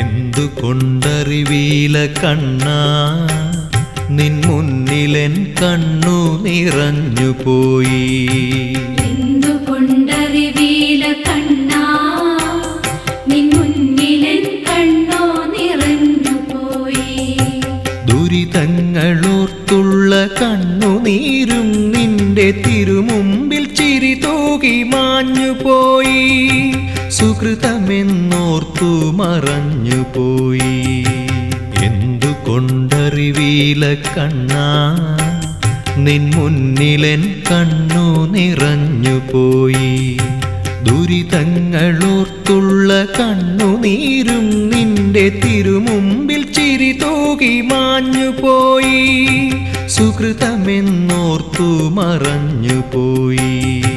എന്തുകൊണ്ടറിവീല കണ്ണാ? നിൻ മുന്നിലെൻ കണ്ണു നിറഞ്ഞു പോയി ദുരിതങ്ങളോർത്തുള്ള കണ്ണുനീരും നിന്റെ തിരുമുമ്പിൽ ചിരി തൂകി മാഞ്ഞുപോയി. സുഹൃതമെന്നോർത്തു മറഞ്ഞു പോയി എന്തുകൊണ്ടറിവീല കണ്ണാ? നിൻ മുന്നിലെൻ കണ്ണു നിറഞ്ഞുപോയി. ദുരിതങ്ങളോർത്തുള്ള കണ്ണുനീരും നിന്റെ തിരുമുമ്പിൽ ചിരി തൂകി മാഞ്ഞു പോയി. സുഹൃതമെന്നോർത്തു മറഞ്ഞു പോയി.